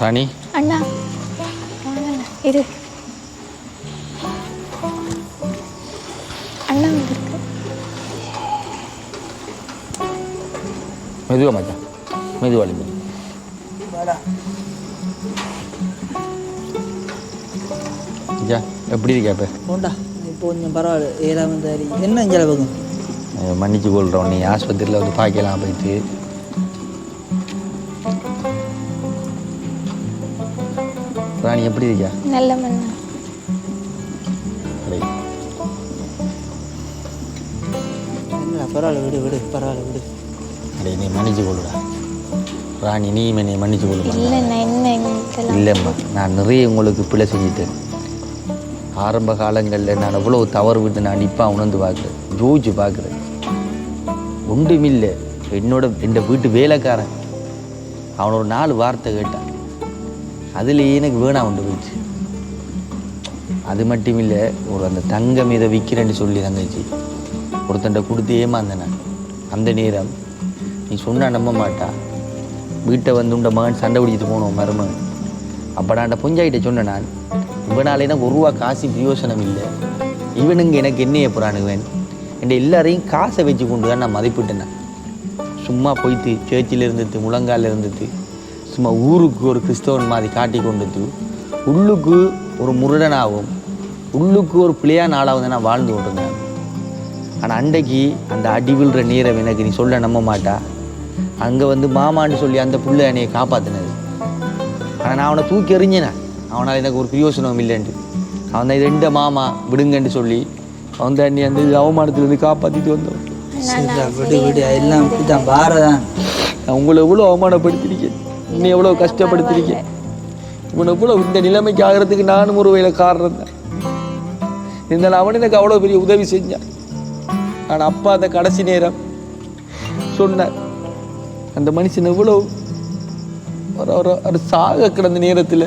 ராணி. அண்ணா. இரு அண்ணா வந்திருக்கு. மெதுவா மச்சான். மெதுவா மெது ஐயா எப்படி இருக்கா இப்போ? இப்போ கொஞ்சம் பரவாயில்ல. ஏழாம் என்ன இங்கே பக்கம் மன்னிச்சு கொள்கிறோம் நீ ஆஸ்பத்திரியில் வந்து பார்க்கலாம் போயிட்டு ராணி எப்படி இருக்கா நல்ல மண்ணா. பரவாயில்ல விடு விடு பரவாயில்ல விடு. அடே நீ மன்னிச்சு கொள்ளுடா. ராணி நீ என்னை மன்னிச்சு கொள்ளுமா இல்லைம்மா நான் நிறைய உங்களுக்கு பிழை செஞ்சுட்டேன். ஆரம்ப காலங்களில் நான் எவ்வளோ தவறு விட்டு நான் இப்போ உணர்ந்து பார்க்குறேன். ஜோதிச்சு பார்க்குறேன். ஒன்றுமில்லை என்னோட என் வீட்டு வேலைக்காரன். அவன் ஒரு நாலு வார்த்தை கேட்டான். அதுலேயே எனக்கு வேணாம் உண்டு போயிடுச்சு. அது மட்டும் இல்லை ஒரு அந்த தங்கம் இதை விற்கிறேன்னு சொல்லி தங்கச்சி ஒருத்தன்ட்ட கொடுத்து ஏமாந்தேன் அந்த நேரம் நீ சொன்னா நம்ப மாட்டா. வீட்டை வந்து உண்ட மகன் சண்டை பிடிச்சிட்டு போனோம் மருமகன் அப்போ நான் அந்த பொஞ்சாயிட்ட சொன்னேன் நான். இவனால் எனக்கு ஒரு ரூபா காசு பிரயோசனம் இல்லை. இவனுங்க எனக்கு என்னைய புறானுவேன் என் எல்லாரையும் காசை வச்சு கொண்டு தான் நான் மதிப்பிட்டேன் சும்மா போயிட்டு சேர்ச்சில் இருந்துட்டு முழங்கால இருந்துட்டு சும்மா ஊருக்கு ஒரு கிறிஸ்தவன் மாதிரி காட்டி கொண்டுட்டு உள்ளுக்கு ஒரு முருடனாகவும் உள்ளுக்கு ஒரு பிள்ளையான ஆளாகவும் தான் நான் வாழ்ந்து கொண்டிருந்தேன் ஆனால் அன்றைக்கு அந்த அடி விழுற நேரம் எனக்கு நீ சொல்ல நம்ப மாட்டா. அங்கே வந்து மாமான்னு சொல்லி அந்த புள்ள என்னைய காப்பாற்றினது ஆனால் நான் அவனை தூக்கி எறிஞ்சினேன். அவனால் எனக்கு ஒரு பிரயோசனம் இல்லைன்ட்டு. அவன் தான் ரெண்ட மாமா விடுங்கன்னு சொல்லி அவன் தான் என்னை அந்த அவமானத்துலேருந்து காப்பாற்றிட்டு சரிடா விடு விடு எல்லாம் இப்படிதான் பாரதான் நான் உங்களை எவ்வளோ அவமானப்படுத்திருக்கேன் இன்னும் எவ்வளோ கஷ்டப்படுத்திருக்கேன் இவனை எவ்வளோ இந்த நிலைமைக்கு ஆகிறதுக்கு நானும் ஒரு வகையில் காரணம் தான். இருந்தாலும் அவன் எனக்கு அவ்வளோ பெரிய உதவி செஞ்சான். ஆனால் அப்பா அந்த கடைசி நேரம் சொன்னார் அந்த மனுஷன் எவ்வளோ ஒரு ஒரு சாக கிடந்த நேரத்தில்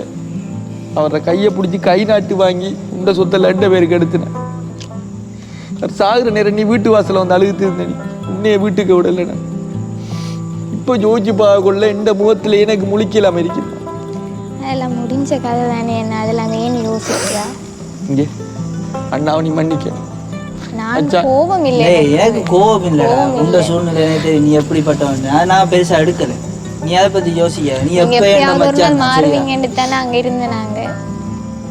அவரை கையை பிடிச்சி கை நாட்டு வாங்கி உண்ட சொத்தை ரெண்டு பேருக்கு எடுத்துனேன். அவர் சாகுற நேரம் நீ வீட்டு வாசலை வந்து அழுகுத்து இருந்தேன் உன்னைய வீட்டுக்கு விடலை நான் இப்போ ஜோதிச்சு பார்க்கல இந்த முகத்தில் எனக்கு முழிக்கலாம இருக்குது அதெல்லாம் முடிஞ்ச கதை தானே என்ன அதெல்லாம் ஏன் யோசிக்கிறா? இங்கே. அண்ணாவை நீ மன்னிக்க நான். கோபம் இல்லை எனக்கு கோபம் இல்லடா. உண்ட சூழ்நிலை தெரியும். நீ எப்படிப்பட்டவன்? நான் நான் பெருசா எடுக்கல. நீ அதை பத்தி யோசிக்க. நீ நீங்க எப்ப ஒரு நாள்? மாறுவீங்கன்னு தானே அங்க இருந்த நாங்க.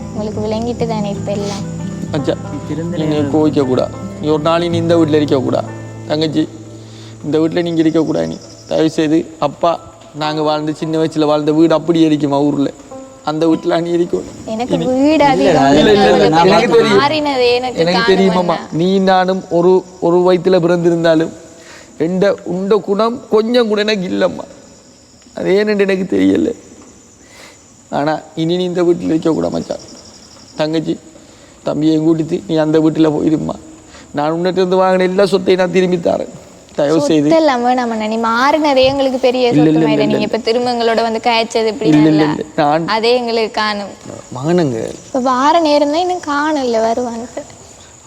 உங்களுக்கு விளங்கிட்டு தானே இப்ப எல்லாம்? அச்சா நீ கோவிக்க கூடாது நீ ஒரு நாளைக்கு நீ இந்த வீட்டில் இருக்கக்கூடாது தங்கச்சி இந்த வீட்டில் நீங்கள் இருக்கக்கூடாது நீ. தயவு செய்து அப்பா நாங்கள் வாழ்ந்து சின்ன வயசில் வாழ்ந்த வீடு அப்படியே இருக்குமா ஊரில்? அந்த வீட்டில் நீ இருக்கணும் எனக்கு வீடு எனக்கு தெரியுமாம்மா. நீ நானும் ஒரு ஒரு வயிற்றுல பிறந்திருந்தாலும் எந்த உண்ட குணம் கொஞ்சம் கூட எனக்கு இல்லைம்மா. அது ஏன்னு எனக்கு தெரியல. ஆனால் இனி நீ இந்த வீட்டில் இருக்கக்கூடாது மச்சான். தங்கச்சி தம்பியை கூட்டிட்டு நீ அந்த வீட்டில் போயிரும்மா. நான் உன்னிட்ட இருந்து வாங்கின எல்லா சொத்தையும் நான் திரும்பி தரேன். தயவு செய்து. இல்லாம நம்ம நீ மாறினதே எங்களுக்கு பெரிய இல்ல, சொத்து இல்ல, மாதிரி இல்ல, நீங்க இப்ப திரும்ப எங்களோட வந்து காய்ச்சது இப்படி இல்லை இல்ல இல்லை இல்லை. நான் அதே எங்களுக்கு காணும். மகனுங்க இப்ப வார நேரம் தான் இன்னும் காணல வருவான்ட்டு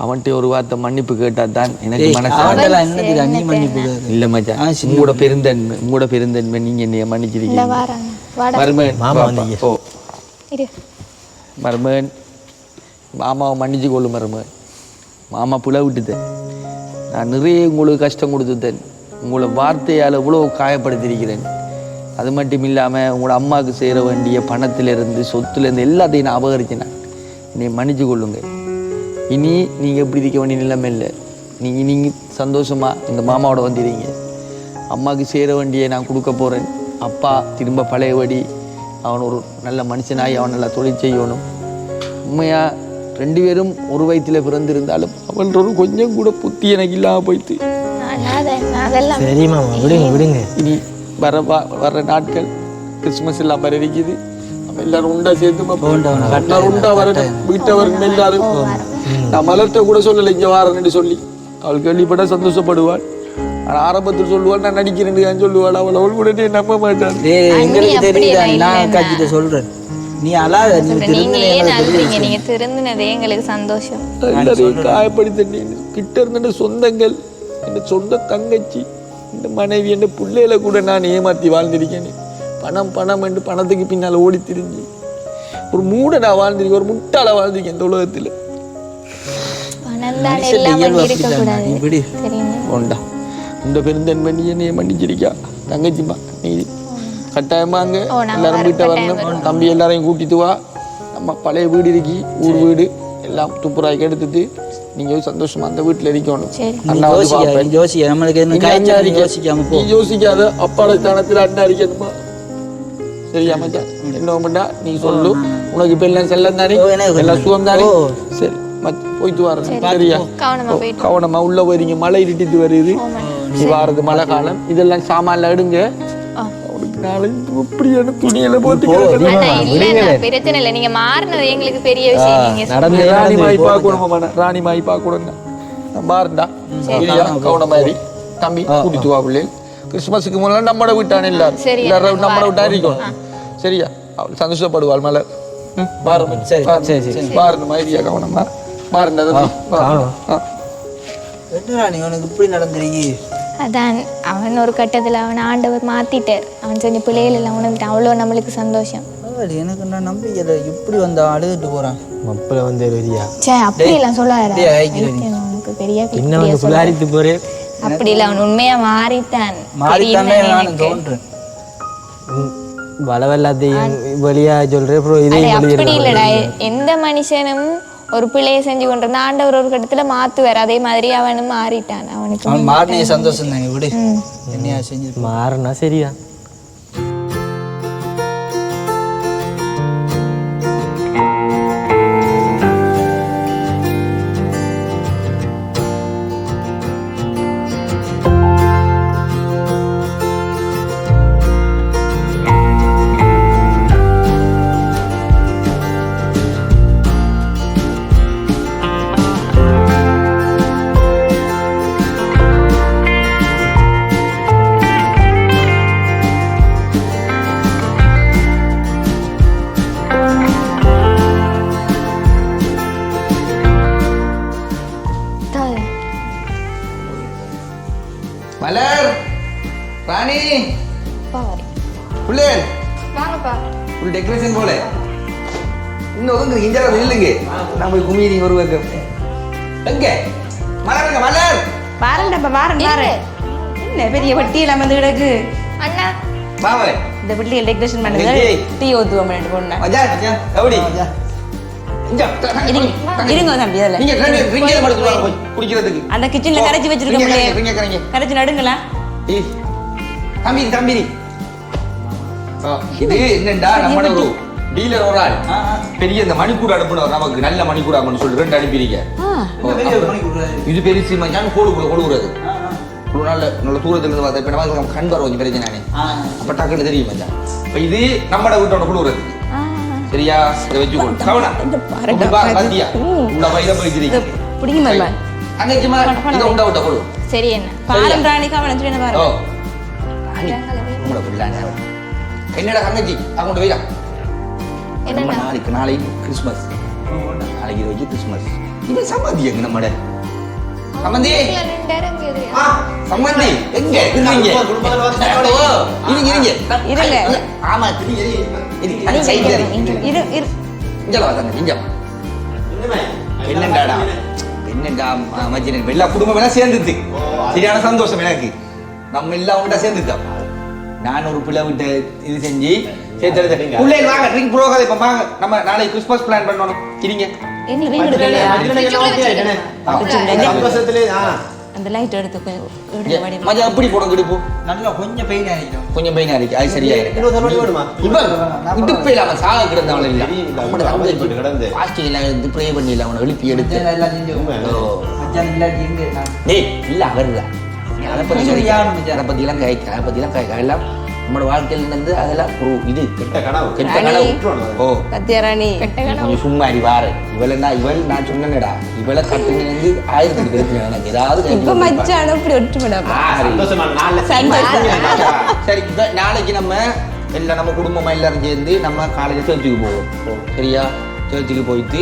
அவன்கிட்ட ஒரு வார்த்தை மன்னிப்பு கேட்டால் தான் எனக்கு மனசு. இல்லை மச்சான். உங்களோட பெருந்தன்மை உங்களோட பெருந்தன்மை நீங்கள் என்னைய மன்னிச்சிருக்கீங்க. மருமகன் பாப்பா, ஓ இரு. மருமகன் மாமாவை மன்னிச்சு கொள்ளு மருமகன். மாமா புல விட்டுட்டேன் நான் நிறைய உங்களுக்கு கஷ்டம் கொடுத்துட்டேன் உங்களை வார்த்தையால் இவ்வளோ காயப்படுத்தியிருக்கிறேன். அது மட்டும் இல்லாமல் உங்களோட அம்மாவுக்கு சேர வேண்டிய பணத்திலிருந்து சொத்துலேருந்து எல்லாத்தையும் நான் அபகரிச்சினேன் என்னை மன்னிச்சு கொள்ளுங்க இனி நீங்கள் எப்படி இருக்க வேண்டிய நிலைமை இல்லை. நீங்கள் நீங்கள் சந்தோஷமாக இந்த மாமாவோட வந்துடுறீங்க அம்மாவுக்கு சேர வேண்டிய நான் கொடுக்க போகிறேன். அப்பா திரும்ப பழையபடி அவன் ஒரு நல்ல மனுஷனாகி அவன் நல்லா தொழில் செய்யணும். உண்மையாக ரெண்டு பேரும் ஒரு வயிற்றில் பிறந்திருந்தாலும் அவள் ஒரு கொஞ்சம் கூட புத்தி எனக்கு இல்லாமல் போயிட்டு இனி வர வ- வர்ற நாட்கள் கிறிஸ்மஸ் எல்லாம் வர இருக்குது நம்ம எல்லாரும் உண்டா சேர்த்து எல்லாரும் உண்டா வரணும். வீட்டவர்கள் எல்லாரும். நான் மலர்கிட்ட கூட சொல்லலை இங்கே வாரேன்னு சொல்லி. அவள் கேள்விப்பட சந்தோஷப்படுவாள். ஆனால் ஆரம்பத்தில் சொல்லுவாள் நான் நடிக்கிறேன்னு சொல்லுவாள். அவள் அவள் கூட நம்ப எல்லாம் நான் இல்லைண்ணா. நீ அழாத நீ. நீங்க ஏன். அழுறீங்க திருந்தினதே எங்களுக்கு சந்தோஷம். எல்லாரையும் காயப்படுத்தி கிட்ட இருந்த சொந்தங்கள் என் சொந்த தங்கச்சி இந்த மனைவி என் பிள்ளைகளை கூட நான் ஏமாத்தி வாழ்ந்திருக்கேன் பணம் பணம் என்று பணத்துக்கு பின்னால் ஓடி திரிஞ்சு. ஒரு மூடனா வாழ்ந்திருக்கேன் ஒரு முட்டாள வாழ்ந்திருக்கேன் இந்த உலகத்தில். இந்த பெருந்தன் பண்ணி என்னைய மன்னிச்சிருக்கா தங்கச்சிம்மா நீ கட்டாயமாங்க ஓ, நாங்க எல்லாரும் வீட்டை கட்டாயம் வரணும். தம்பி எல்லாரையும் கூட்டிட்டு வா. நம்ம பழைய வீடு இருக்கி. ஊர் வீடு. எல்லாம் துப்புராய்க்கு எடுத்துட்டு நீங்க சந்தோஷமா அந்த வீட்டுல இருக்கணும். யோசிக்க நம்மளுக்கு. யோசிக்காம போ. யோசிக்காத. அப்பாட ஸ்தானத்துல அண்ணா இருக்கணுமா? சரியா மச்சான் என்ன பண்ணா நீ சொல்லு. உனக்கு இப்ப எல்லாம் செல்லம் தானே? எல்லாம் சுகம் தானே. சரி போயிட்டு வரேன் சரியா? கவனமா உள்ள போறீங்க மழை இருட்டிட்டு வருது. நீ வாரது மழை காலம். இதெல்லாம் சாமான்ல எடுங்க. நாளைக்கு எப்படியான துணியில போட்டு இல்ல பிரச்சனை இல்லை. நீங்க மாறினது எங்களுக்கு பெரிய விஷயம். ராணி மாய் பார்க்கணும் ராணி மாய் பார்க்கணும் நான் பாருண்டா இல்லையா கவனமா இரு தம்பி கூட்டிட்டு வா பிள்ளை கிறிஸ்துமஸுக்கு முன்னாடி நம்மட விட்டான் எல்லாரும் நம்மட விட்டா இருக்கணும் சரியா? அவள் சந்தோஷப்படுவாள் மலை. ம், பாரு சரி, சரி சரி. பாருங்க மைதியா கவனமா பாருங்க என்னடா நீ உனக்கு இப்படி நடந்துருக்கி அதான் அவன் ஒரு கட்டத்துல அவன் ஆண்டவர் மாத்திட்டார் அவன் செஞ்ச பிள்ளைகள் எல்லாம் உணர்ந்துட்டான். அவ்வளோ நம்மளுக்கு சந்தோஷம். எனக்கு நான் நம்பிக்கை இல்லை இப்படி வந்து அழுதுட்டு போறான்? மப்பிள வந்து வெளியா சே அப்படி எல்லாம் சொல்லாத பெரிய என்ன வந்து புலாரித்து போறே. அப்படி இல்லை அவன் உண்மையா மாறித்தான் மாறித்தானே தெரியுமே நான். தோன்றேன் வளவெல்லாத்தையும் வெளியா சொல்றேன் அப்புறம் இதையும் அப்படி இல்லடா. எந்த மனுஷனும் ஒரு பிள்ளையை செஞ்சு கொண்டிருந்தா ஆண்டவர் ஒரு கட்டத்துல மாத்துவார். அதே மாதிரி அவனும் மாறிட்டான். அவனுக்கு அவன் மாறினே சந்தோஷம் தாங்க விடு. செஞ்சு மாறினா சரியா? வாங்கப்பா. ஃபுல் டெக்கரேஷன் போல. இன்னும் ஒதுங்க இஞ்சால இல்லைங்க. நான் போய் குமியிறீங்க ஒரு பக்கம் எங்க? மலருங்க மலர். பாருங்கப்பா பாருங்க பாரு என்ன? பெரிய வட்டி எல்லாம் வந்து கிடக்கு? அண்ணா. பாவை இந்த வீட்லயே டெக்கரேஷன் பண்ணுங்க. டீ ஊத்துவோம் ரெண்டு பொண்ணு எப்படி இருங்க தம்பி அதில். குடிக்கிறதுக்கு. அந்த கிச்சன்ல கரைச்சி வச்சிருக்க ரிங்க முடியாது ரிங்க கரைங்க. கரைச்சி நடுங்களா? தம்பி தம்பி. இது என்னண்டா நம்மட ஒரு டீலர் ஒரு ஆள். பெரிய இந்த மணிக்கூட அனுப்புனவர் நமக்கு நல்ல மணிக்கூட அனுப்புன்னு சொல்லி ரெண்டு அனுப்பியிருக்க இது பெருசு மச்சான் கோடுக்குள்ள கொடுக்குறது ஒரு நாள் நல்ல தூரத்துல இருந்து பார்த்தா இப்ப நம்ம கண் வர கொஞ்சம் பிரச்சனை நானே. அப்ப டக்குன்னு தெரியும் மச்சான். இப்ப இது நம்மட வீட்டோட கொடுக்குறது சரியா? இதை வச்சு கொடு பா- அது. பாத்தியா? உள்ள வயிற போய்க்கிறீங்க இதை உண்டா விட்ட கொடு. சரி என்ன? பாரம் ராணி கவனம் சொல்லி ஓ. பாருங்க என்னடா தங்கச்சி? அங்கோட்டு வைடா நம்ம நாளைக்கு நாளைக்கு கிறிஸ்மஸ். நாளைக்கு இது வச்சு கிறிஸ்மஸ். இது சம்மந்தி எங்க நம்மட? சம்மந்தி? சம்மந்தி. எங்க இருங்க ஓ, இருங்க இருங்க. இருங்க. ஆமா இருங்க இருங்க இரு இரு. இங்க வா தங்க இங்க வா. என்னண்டாடா? என்னண்டா ம- மச்சினன் எல்லா குடும்பம் எல்லாம் சேர்ந்துது சரியான சந்தோஷம் எனக்கு. நம்ம எல்லாம் உண்டா சேர்ந்துட்டோம் நான் ஒரு பிள்ளை விட்டு இது செஞ்சு சேர்த்து உள்ளே வாங்க ட்ரிங்க் போகாத இப்ப வாங்க நம்ம நாளைக்கு கிறிஸ்மஸ் பிளான் பண்ணணும். ஆ அந்த லைட் எடுத்து. மச்சான் எப்படி போடும் கிடுப்பு நல்லா கொஞ்சம் பெயின் ஆகிடும் கொஞ்சம் பெயினா இருக்கு. அது சரியா இவன் இடுப்பு இல்லாம சாக கிடந்தவன் இல்ல. கிடந்து. எல்லாம் எடுத்து ப்ரே பண்ணி அவனை எழுப்பி எடுத்து. டேய் இல்ல அவர்தான் நீ அதை பத்தி? அதை பத்தி எல்லாம் கேட்க அதை பத்தி எல்லாம் கேட்க. எல்லாம் நம்மளோட வாழ்க்கையில இருந்து அதெல்லாம் ஒரு இது கெட்ட கனவு. கெட்ட. கனவு. ஓ. கத்தியா ராணி கெட்ட நீ கனவு. கொஞ்சம் சும்மா அடி வாரு. இவளை இவள் நான் சொன்னேடா இவளை கட்டுங்க வந்து ஆயிரத்தி பிரச்சனை எனக்கு ஏதாவது இப்ப கேட்டு. மச்சான் அப்படி ஒற்றுமைடாப்பா ஆ, சரி. நாளைக்கு நம்ம எல்லாம் நம்ம குடும்பமா எல்லாரும் சேர்ந்து நம்ம காலையில சர்ச்சுக்கு போவோம். சரியா? சர்ச்சுக்கு போயிட்டு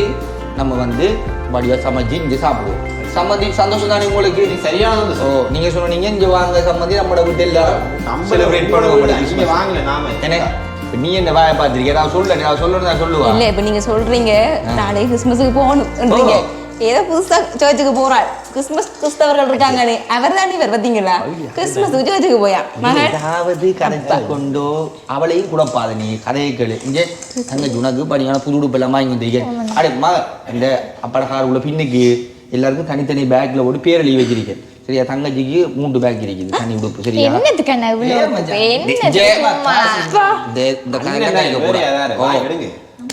நம்ம வந்து வடிவா சமைச்சு இங்க சாப்பிடுவோம். சம்மந்தி சந்தோஷம் தானே உங்களுக்கு? சரியான ஓ நீங்க சொன்னீங்க இங்க வாங்க சம்மந்தி நம்மளோட வீட்டு எல்லாரும் செலிப்ரேட் பண்ணுவோம் இங்க. வாங்கல நாம. என்ன? இப்ப நீ என்ன வாய பாத்திருக்க நான் சொல்ல நான் சொல்லணும் நான் சொல்லுவா. இல்ல இப்ப நீங்க சொல்றீங்க நாளைக்கு கிறிஸ்மஸுக்கு போகணும்ன்றீங்க. ஏதோ புதுசா சர்ச்சுக்கு போறாள் கிறிஸ்மஸ் கிறிஸ்தவர்கள் இருக்காங்களே அவர் தான் இவர் பாத்தீங்களா? கிறிஸ்மஸுக்கு சர்ச்சுக்கு போயா? ஏதாவது கதைச்சு கொண்டோ அவளையும் குழப்பாத நீ கதையை கேளு. இங்கே தங்கச்சி உனக்கு படியான புது உடுப்பு எல்லாம் வாங்கி வந்திருக்கேன் அடே இந்த அப்பட கார் உள்ள பின்னுக்கு எல்லாருக்கும் தனித்தனி பேக்ல போட்டு பேர் எழுதி வச்சிருக்கேன். சரியா? தங்கச்சிக்கு மூன்று பேக் இருக்குது. தனி உடுப்பு சரியா.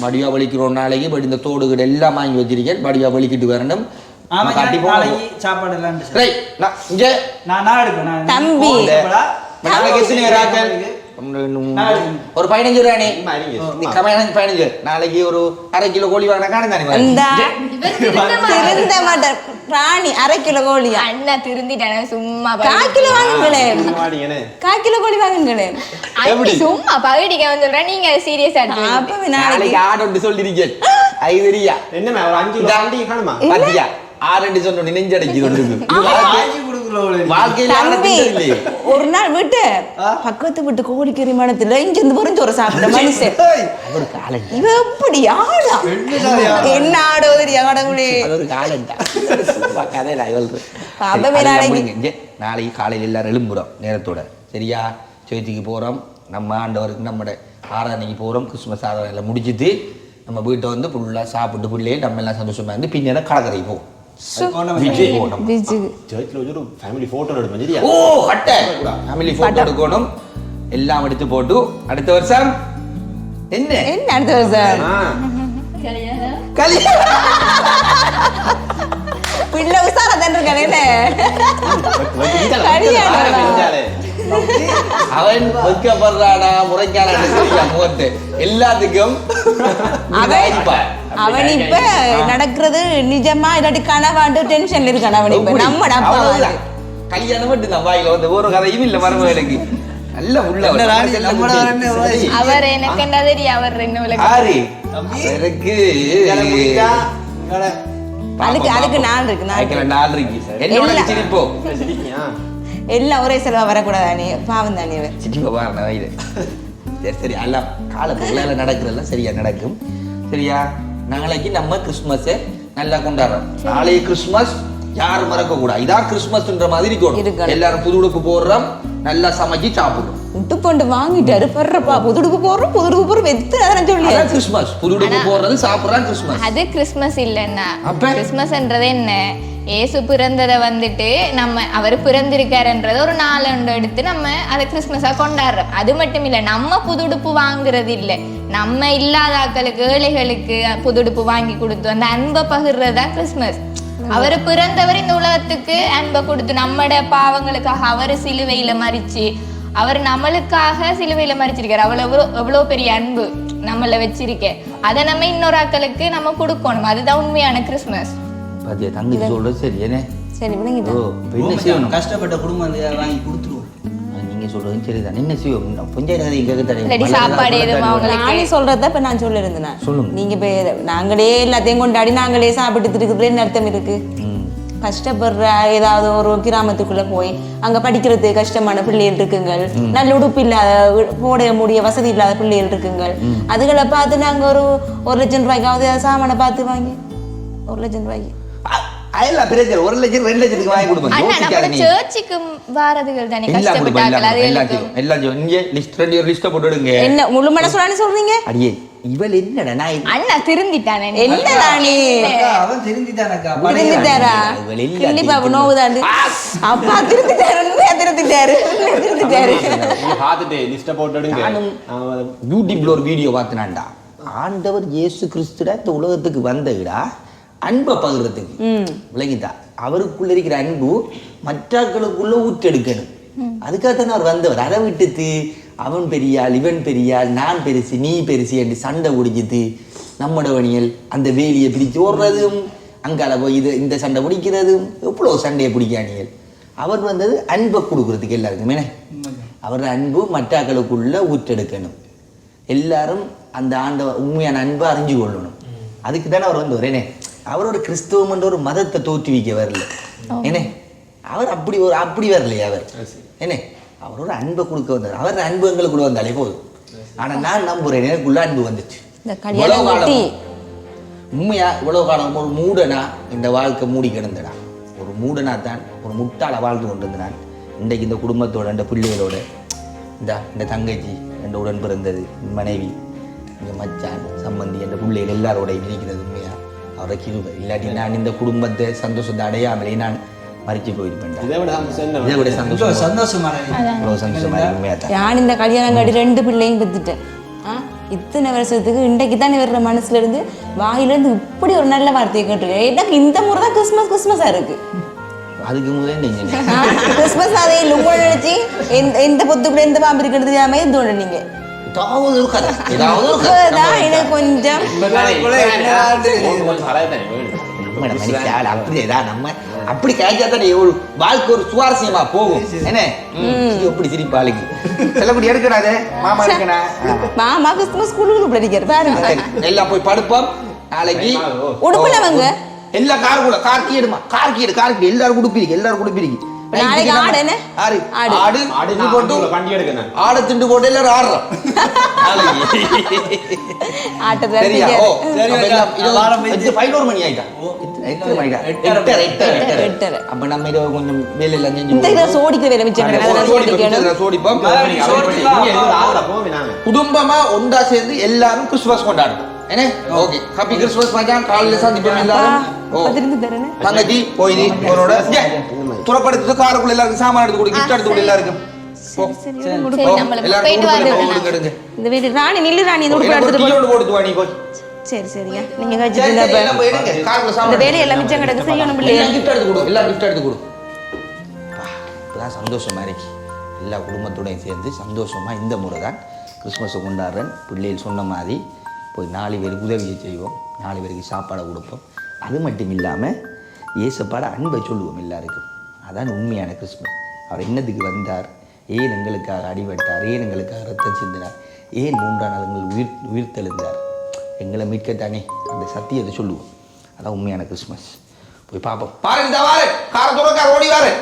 வடிவா வலிக்கிறோம் நாளைக்கு பட் இந்த தோடுகள் எல்லாம் வாங்கி வச்சிருக்கேன். வடிவா வலிக்கிட்டு வரணும். சாப்பாடு எல்லாம் நான் இங்க நான் எடுப்பேன் தம்பி. நாளைக்கு எத்தனை? ஒரு பதினஞ்சு இருங்க, நீ சும்மா. கமையான பதினஞ்சு நாளைக்கு ஒரு அரை கிலோ கோழி வாங்கினா காணும் தானே இந்த திருந்த மாட்டேன் ராணி அரை கிலோ கோழியா அண்ணா திருந்திட்டானே சும்மா கால் கிலோ வாங்குங்களே வாடிங்கண்ணே. கால் கிலோ கோழி வாங்குங்களே அண்ணி சும்மா பகடிக்க வந்து சொல்றேன் நீங்க சீரியஸா அப்பவே நாளைக்கு நாளைக்கு ஆடு சொல்லிருக்கேன் ஐவரியா என்னம்மா, ஒரு அஞ்சு காணுமா? பாத்தியா ஆறு சொன்ன இல்லையே ஒரு நாள் விட்டு பக்கத்து வீட்டு கோழிக்கறி மனத்துல இங்க இருந்து பொறிஞ்சோற சாப்பிட்ட மனுஷன் ஒரு இவ எப்படி ஆடா என்ன ஆடோ தெரியா கடவுளே அது ஒரு காலண்டா கதையில அதெல்லாம் நாளைக்கு- முடிங்க. இங்க நாளைக்கு காலையில் எல்லாரும் எழும்புறோம் நேரத்தோட சரியா சேர்த்துக்கு போகிறோம் நம்ம ஆண்டவருக்கு நம்மட ஆராதனைக்கு போகிறோம் கிறிஸ்மஸ் ஆராதனையில் முடிச்சிட்டு நம்ம வீட்டை வந்து ஃபுல்லாக சாப்பிட்டு பிள்ளையே நம்ம எல்லாம் சந்தோஷமா இருந்து பின்னாடி கடற்கரை போவோம் சர்ச்சில் வச்சு ஒரு family photo எடுப்போம், சரியா? ஓ கட்டை ஃபேமிலி ஃபோட்டோ எடுக்கணும் எல்லாம் எடுத்து போட்டு அடுத்த வருஷம் என்ன என்ன அடுத்த வருஷம் கல்யாணம் பிள்ளை உசாரா தான் இருக்கானே கல்யாணம். அவன் வைக்கப்படுறானா முறைக்கான முகத்து எல்லாத்துக்கும் அவன் இப்ப நடக்கிறது நிஜமா இல்லாட்டி கனவாண்டு டென்ஷன்ல இருக்கான் அவன் இப்ப. நம்ம அப்பா. கல்யாணம் மட்டும் தான் வாயில வந்து. ஒரு கதையும் இல்ல மருமகளுக்கு. நல்ல உள்ள என்ன என்ன? அவர் எனக்கு என்ன தெரியும்? அவர் என்ன. அதுக்கு அதுக்கு நாள் இருக்கு நாள் இருக்கு. நாள் இருக்கு. என்னோட எல்லாம். சிரிப்போ? எல்லாம் ஒரே செலவா வரக்கூடாதானே பாவம் தானே அவன் சிரிப்போ பாருங்க வயிறு சரி சரி எல்லாம் காலப்போக்கில் நடக்கிறதெல்லாம் சரியா நடக்கும். சரியா? நாளைக்கு நம்ம கிறிஸ்மஸை நல்லா கொண்டாடுறோம். நாளைக்கு கிறிஸ்மஸ் யாரும் மறக்க கூடாது இதான் கிறிஸ்மஸ்ன்ற மாதிரி இருக்கணும். எல்லாரும் புது உடுப்பு போடுறோம். நல்லா சமைச்சு சாப்பிடுறோம். உட்டுப்பண்டு வாங்கிட்டாரு. பர்றப்பா புதுடுப்பு போடுறோம் புதுடுப்பு போடுறோம். எத்தனை அதெல்லாம் சொல்லி அதான் கிறிஸ்மஸ் புது உடுப்பு போடுறது சாப்பிடுறான் கிறிஸ்மஸ் அது கிறிஸ்மஸ் இல்லைன்னா? கிறிஸ்மஸ்ன்றது என்ன? ஏசு பிறந்ததை வந்துட்டு நம்ம அவர் பிறந்திருக்காருன்றத ஒரு நாளண்டு எடுத்து நம்ம அதை கிறிஸ்மஸாக கொண்டாடுறோம். அது மட்டும் இல்லை நம்ம புது உடுப்பு வாங்குறது இல்லை. நம்ம இல்லாத ஆட்களுக்கு ஏழைகளுக்கு புது உடுப்பு வாங்கி கொடுத்து அந்த அன்பை பகிர்றது தான் கிறிஸ்மஸ். அவர் பிறந்தவர் இந்த உலகத்துக்கு அன்பை கொடுத்து நம்மட பாவங்களுக்காக அவர் சிலுவையில மறிச்சு அவர் நம்மளுக்காக சிலுவையில மறிச்சிருக்காரு. அவ்வளவு எவ்வளவு பெரிய அன்பு நம்மள வச்சிருக்கேன் அதை நம்ம இன்னொரு ஆட்களுக்கு நம்ம கொடுக்கணும். அதுதான் உண்மையான கிறிஸ்மஸ். பாத்தியா தங்கச்சி சொல்றது சரி என்ன சரி விளங்கிட்டு ஓ என்ன செய்யணும்? கஷ்டப்பட்ட குடும்பம் வந்து வாங்கி கொடுத்துருவோம். நீங்க சொல்றதும் சரிதான். என்ன கொஞ்சம் நேரம் இங்க இல்லாட்டி சாப்பாடு நானே சொல்றத இப்ப நான் சொல்ல இருந்தேன் சொல்லுங்க. நீங்க இப்ப நாங்களே எல்லாத்தையும் கொண்டாடி நாங்களே சாப்பிட்டு இருக்கிறதுல அர்த்தம் இருக்கு. கஷ்டப்படுற ஏதாவது ஒரு கிராமத்துக்குள்ள போய் அங்க படிக்கிறது கஷ்டமான பிள்ளைகள் இருக்குங்கள். நல்ல உடுப்பு இல்லாத போட முடிய வசதி இல்லாத பிள்ளைகள் இருக்குங்கள். அதுகளை பார்த்து நாங்க ஒரு ஒரு லட்சம் ரூபாய்க்காவது ஏதாவது சாமானை பார்த்து வாங்கி ஒரு லட்சம் ரூபாய்க்கு. பிரச்சனை ஒரு லட்சம் ரெண்டு லட்சத்துக்கு வாங்கி கொடுப்போம் சர்ச்சுக்கு வாரதுகள் தானே எல்லாம் எல்லாம் இங்கே லிஸ்ட் ரெண்டு என்ன முழு மனசுலான்னு சொல்றீங்க அடியே இவள் என்னடா நான் இது- அண்ணா திருந்திட்டானே என்னடா நீ அவன் திருந்திட்டானக்கா திருந்திட்டாரா கண்டிப்பா அப்பா திருந்திட்டாரு திருந்திட்டாரு திருந்திட்டாரு பார்த்துட்டு. யூடியூப்ல ஒரு வீடியோ பார்த்தினாண்டா ஆண்டவர் இயேசு கிறிஸ்துடா இந்த உலகத்துக்கு வந்தவிடா அன்பை பகிர்றதுக்கு. விளங்கிட்டா. அவருக்குள்ள இருக்கிற அன்பு மற்றாக்களுக்குள்ள ஊற்றெடுக்கணும். அதுக்காக தானே அவர் வந்தவர். அதை விட்டுட்டு அவன் பெரியாள் இவன் பெரியாள் நான் பெருசு நீ பெருசு என்று சண்டை பிடிச்சிட்டு நம்மடவனியல் அந்த வேலியை பிரித்து ஓடுறதும் அங்கால போய் இது இந்த சண்டை பிடிக்கிறதும் எவ்வளோ சண்டையை பிடிக்கானியல் அவர் வந்தது அன்பை கொடுக்கறதுக்கு எல்லாருக்குமே என்ன? அவர் அன்பு மற்றாக்களுக்குள்ள ஊற்றெடுக்கணும். எல்லாரும் அந்த ஆண்ட உண்மையான அன்பை அறிஞ்சு கொள்ளணும். அதுக்கு தானே அவர் வந்து வரேனே அவர் ஒரு கிறிஸ்தவம் என்ற ஒரு மதத்தை தோற்றுவிக்க வரல. என்ன? அவர் அப்படி ஒரு அப்படி வரலையே அவர். என்ன? அவர் ஒரு அன்பை கொடுக்க வந்தார். அவர் அன்பு எங்களுக்குள்ள வந்தாலே போதும். ஆனா நான் நம்புறேன் எனக்குள்ள அன்பு வந்துச்சு. காலம் உண்மையா இவ்வளவு காலம் ஒரு மூடனா இந்த வாழ்க்கை மூடி கிடந்தடா ஒரு மூடனா தான் ஒரு முட்டாள வாழ்ந்து கொண்டு நான் இன்றைக்கு இந்த குடும்பத்தோட இந்த பிள்ளைகளோட இந்த இந்த தங்கச்சி என் உடன் பிறந்தது என் மனைவி இந்த மச்சான் சம்பந்தி என்ற பிள்ளைகள் எல்லாரோட இருக்கிறது கிருபை இல்லாட்டி நான் இந்த குடும்பத்தை சந்தோஷத்தை அடையாமலே நான் மறிச்சு போயிருப்பேன் சந்தோஷம் சந்தோஷமான நான் இந்த கல்யாணம் காட்டி ரெண்டு பிள்ளையும் பெற்றுட்டேன் இத்தனை வருஷத்துக்கு இன்றைக்கு தான் வர்ற மனசுல இருந்து வாயிலிருந்து இப்படி ஒரு நல்ல வார்த்தையை கேட்டிருக்கேன் எனக்கு இந்த முறை தான் கிறிஸ்மஸ் கிறிஸ்மஸா இருக்கு அதுக்கு முதல் நீங்க ஆ, கிறிஸ்மஸ் அதே நினைச்சு எந்த எந்த பொத்துக்குள்ள எந்த பாம்பு இருக்கிறது தெரியாம தோணு நீங்க ஏதாவது ஒரு கதை ஏதாவது ஒரு கதை எனக்கு கொஞ்சம் அப்படியேதான் நம்ம அப்படி தானே ஒரு வாழ்க்கை ஒரு சுவாரஸ்யமா போகும். என்ன? இது எப்படி சிரிப்பாளுக்கு செல்லப்படி எடுக்கிறாதே மாமா இருக்கணா மாமா கிறிஸ்துமஸ் ஸ்கூலுக்கு படிக்கிறார் பாருங்க. எல்லாம் போய் படுப்போம். நாளைக்கு உடுப்புல வாங்க. எல்லா காருக்குள்ள கார் கீடுமா. கார் கீடு கார் கீடு. எல்லாரும் குடுப்பிருக்கு எல்லாரும் குடுப்பிருக்கு நாளைக்கு ஆடு என்ன? ஆடு. ஆடு. ஆடு. திண்டு போட்டு வண்டி எடுக்கணும். ஆடை திண்டு போட்டு எல்லாரும் ஆடுறோம். ஆட்டத்தை சரியா? ஓ சரி, இது பதினோரு மணி ஆயிட்டா. அப்ப நம்ம இதை கொஞ்சம் செஞ்சு வேலை மிச்சம் குடும்பமா ஒன்றா சேர்ந்து எல்லாரும் கிறிஸ்துமஸ் கொண்டாடும் என்ன ஓகே ஹாப்பி கிறிஸ்துமஸ் மச்சான் காலையில சந்திப்போம் எல்லாரும் ஓ பத்திரிந்து தரேனே. தங்கச்சி போய் நீ உன்னோட துறப்படுத்து காருக்குள்ள எல்லாருக்கும் சாமான் எடுத்து கொடு கிஃப்ட் எடுத்து கொடு எல்லாருக்கும். சரி, சரியா நீங்க இந்த வேலையை எல்லாம் மிச்சம் கிடக்கு செய்யணும் பிள்ளைங்க எல்லாம் gift எடுத்து கொடு எல்லாம் எடுத்து கொடு இப்பதான் சந்தோஷமா இருக்கு எல்லா குடும்பத்தோடையும் சேர்ந்து சந்தோஷமா இந்த முறை தான் கிறிஸ்மஸை கொண்டாடுறேன் பிள்ளைகள் சொன்ன மாதிரி போய் நாலு பேருக்கு உதவியை செய்வோம் நாலு பேருக்கு சாப்பாடை கொடுப்போம். அது மட்டும் இல்லாமல் இயேசப்பாட அன்பை சொல்லுவோம் எல்லாருக்கும். அதான் உண்மையான கிறிஸ்மஸ் அவர் என்னத்துக்கு வந்தார்? ஏன் எங்களுக்காக அடிபட்டார்? ஏன் எங்களுக்காக ரத்தம் சிந்தினார்? ஏன் மூன்றாம் நாள் எங்கள் உயிர் உயிர்த்தெழுந்தார்? எங்களை மீட்கத்தானே? அந்த சத்தியத்தை சொல்லுவோம். அதான் உண்மையான கிறிஸ்மஸ் போய் பார்ப்போம். பாருங்க வாரு. கார துறக்கார ஓடி வாரு